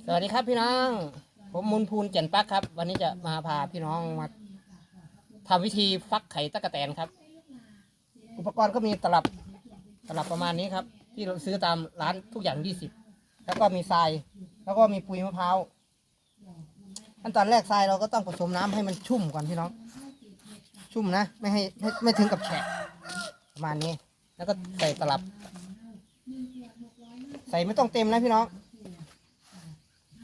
สวัสดีครับพี่น้อง ผมมุนพูนเจยนปักครับ วันนี้จะมาพาพี่น้องมาทำวิธีฟักไข่ตะกะแตนครับ อุปกรณ์ก็มีตลับตลับประมาณนี้ครับ ที่เราซื้อตามร้านทุกอย่างยี่สิบแล้วก็มีทราย แล้วก็มีปุ๋ยมะพร้าวขั้นตอนแรกทรายเราก็ต้องผสมน้ำให้มันชุ่มก่อนพี่น้อง ชุ่มนะ ไม่ให้ไม่ไม่ถึงกับแฉะประมาณนี้ แล้วก็ใส่ตลับ ใส่ไม่ต้องเต็มนะพี่น้อง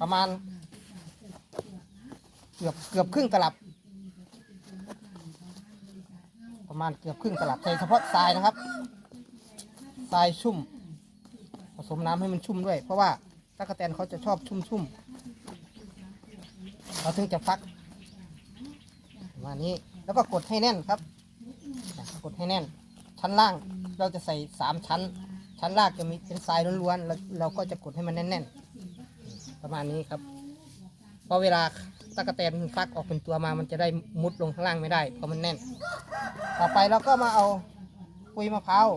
ประมาณ เกือบเกือบครึ่งตลับ ประมาณเกือบครึ่งตลับใส่เฉพาะทรายนะครับทรายชุ่ม ผสมน้ำให้มันชุ่มด้วย เพราะว่าตะกะแตนเขาจะชอบชุ่มชุ่มเราถึงจะฟักประมาณนี้แล้วก็กดให้แน่นครับกดให้แน่น ชั้นล่างเราจะใส่สามชั้น ชั้นล่างจะมีเป็นทรายล้วนๆแล้วเราก็จะกดให้มันแน่นๆ ประมาณนี้ครับเพราะเวลาตะกะแตนมันฟักออกเป็นตัวมามันจะได้มุดลงข้างล่างไม่ได้เพราะมันแน่น ต่อไปเราก็มาเอาปุยมะพร้าว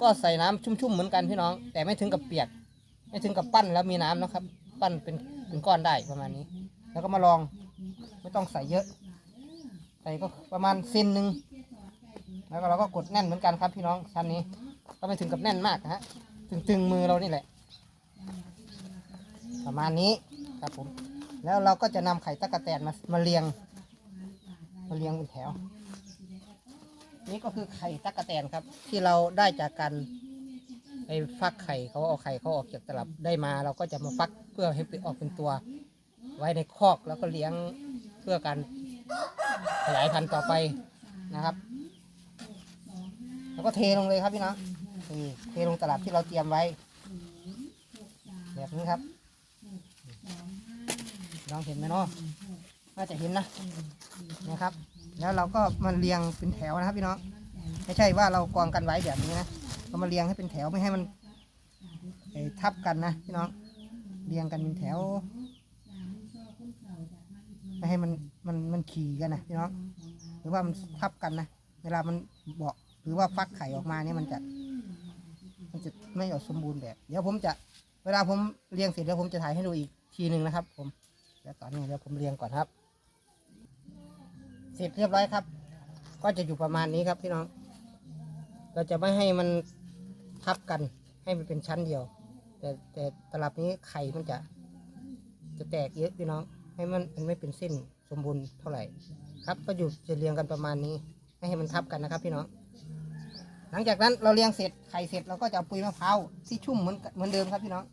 ก็ใส่น้ำชุ่มๆเหมือนกันพี่น้อง แต่ไม่ถึงกับเปียก ไม่ถึงกับปั้นแล้วมีน้ำนะครับ ปั้นเป็นเป็นก้อนได้ประมาณนี้ แล้วก็มาลองไม่ต้องใส่เยอะใส่ก็ประมาณเซนหนึ่งแล้วก็เราก็กดแน่นเหมือนกันครับพี่น้องชั้นนี้ ก็ไม่ถึงกับแน่นมากนะฮะตึงๆมือเรานี่แหละ ประมาณนี้ครับผม แล้วเราก็จะนำไข่ตะกะแตนมามาเรียง มาเรียงเป็นแถว นี่ก็คือไข่ตะกะแตนครับ ที่เราได้จากการไปฟักไข่เขาเอาไข่เขาออกจากตลับได้มา เราก็จะมาฟักเพื่อให้ออกเป็นตัว ไว้ในคอกแล้วก็เลี้ยงเพื่อการขยายพันธุ์ต่อไปนะครับ แล้วก็เทลงเลยครับพี่น้องนี่เทลงตลับที่เราเตรียมไว้ แบบนี้ครับ น้องเห็นไหมเนาะน่าจะเห็นนะนะครับ แล้วเราก็มาเรียงเป็นแถวนะครับพี่น้องไม่ใช่ว่าเรากองกันไว้แบบนี้นะเรามาเรียงให้เป็นแถวไม่ให้มันทับกันนะพี่น้องเรียงกันเป็นแถวไม่ให้มันมันมันขี่กันนะพี่น้องหรือว่ามันทับกันนะเวลามันเบาะหรือว่าฟักไข่ออกมาเนี่ยมันจะมันจะไม่ออกสมบูรณ์แบบ เดี๋ยวผมจะเวลาผมเรียงเสร็จแล้วผมจะถ่ายให้ดูอีกทีหนึ่งนะครับ ผม ดี๋ยวตอนนี้เดี๋ยวผมเรียงก่อนครับ เสร็จเรียบร้อยครับ ก็จะอยู่ประมาณนี้ครับพี่น้อง เราจะไม่ให้มันทับกัน ให้มันเป็นชั้นเดียว แต่แต่ตลับนี้ไข่มันจะจะแตกเยอะพี่น้อง ให้มันมันไม่เป็นเส้นสมบูรณ์เท่าไหร่ ครับก็อยู่จะเรียงกันประมาณนี้ ไม่ให้มันทับกันนะครับ พี่น้อง หลังจากนั้นเราเรียงเสร็จไข่เสร็จเราก็จะเอาปุ๋ยมะพร้าวที่ชุ่มเหมือนเหมือนเดิมครับพี่น้อง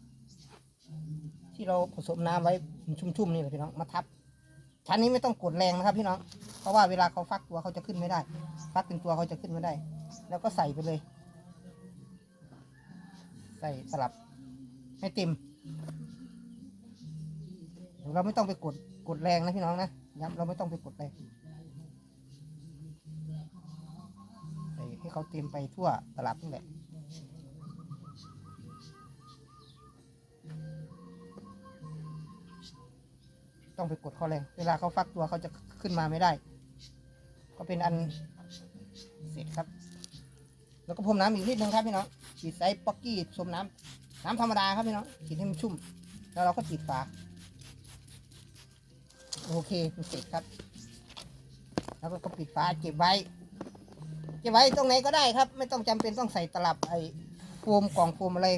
ที่เราผสมน้ำไว้ ชุ่มๆนี่แหละพี่น้องมาทับ ชั้นนี้ไม่ต้องกดแรงนะครับพี่น้อง เพราะว่าเวลาเขาฟักตัวเขาจะขึ้นไม่ได้ ฟักเป็นตัวเขาจะขึ้นไม่ได้ แล้วก็ใส่ไปเลย ใส่สลับให้เต็มเราไม่ต้องไปกดกดแรงนะพี่น้องนะย้ำเราไม่ต้องไปกดแรงใส่ให้เขาเต็มไปทั่วตลับนี่แหละ ต้องไปกดเขาแรง เวลาเขาฟักตัวเขาจะขึ้นมาไม่ได้ ก็เป็นอันเสร็จครับ แล้วก็พรมน้ำอีกนิดนึงครับพี่น้องฉีดไซส์ป๊อกกี้ผสมน้ำน้ำธรรมดาครับพี่น้องฉีดให้มันชุ่ม แล้วเราก็ปิดฝาโอเคเสร็จครับ แล้วก็ปิดฝาเก็บไว้ เก็บไว้ตรงไหนก็ได้ครับ ไม่ต้องจำเป็นต้องใส่ตลับไอ้โฟมกล่องโฟมอะไร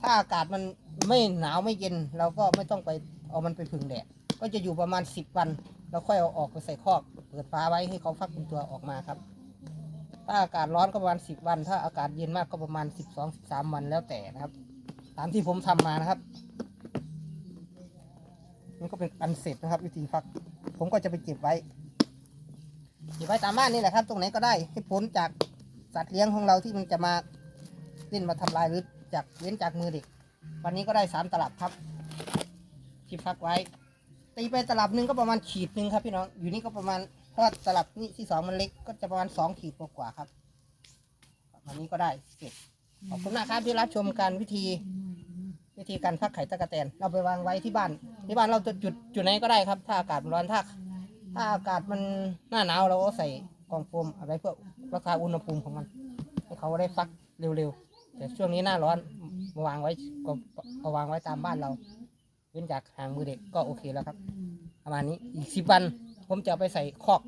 ถ้าอากาศมันไม่หนาวไม่เย็น เราก็ไม่ต้องไปเอามันไปผึ่งแดด ก็จะอยู่ประมาณสิบวันเราค่อยเอาออกไปใส่คอก เปิดฝาไว้ให้เขาฟักเป็นตัวออกมาครับ ถ้าอากาศร้อนก็ประมาณสิบวัน ถ้าอากาศเย็นมากก็ประมาณสิบสองสิบสามวันแล้วแต่นะครับ ตามที่ผมทำมานะครับนี่ก็เป็นอันเสร็จนะครับ วิธีฟัก ผมก็จะไปเก็บไว้เก็บไว้ตามบ้านนี่แหละครับ ตรงไหนก็ได้ให้พ้นจากสัตว์เลี้ยงของเราที่มันจะมาเล่นมาทำลายหรือจากเว้นจากมือเด็ก วันนี้ก็ได้สามตลับครับที่ฟักไว้ ตีไปตลับหนึ่งก็ประมาณขีดหนึ่งครับพี่น้อง อยู่นี่ก็ประมาณเพราะว่าตลับนี่ที่สองมันเล็กก็จะประมาณสองขีดกว่าๆครับวันนี้ก็ได้เสร็จขอบคุณนะครับที่รับชมการวิธีวิธีการฟักไข่ตะกะแตน เราไปวางไว้ที่บ้าน ที่บ้านเราจะจุดจุดไหนก็ได้ครับ ถ้าอากาศมันร้อนถ้าถ้าอากาศมันหน้าหนาวเราก็ใส่กล่องโฟมอาไว้เพื่อรักษาอุณหภูมิของมันให้เขาได้ฟักเร็วๆแต่ช่วงนี้หน้าร้อนมาวางไว้ก็วางไว้ตามบ้านเรา เว้นจากห่างมือเด็กก็โอเคแล้วครับ ประมาณนี้อีกสิบวันผมจะไปใส่คอก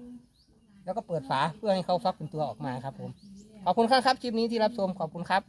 แล้วก็เปิดฝาเพื่อให้เขาฟักเป็นตัวออกมาครับผม ขอบคุณครับคลิปนี้ที่รับชมขอบคุณครับ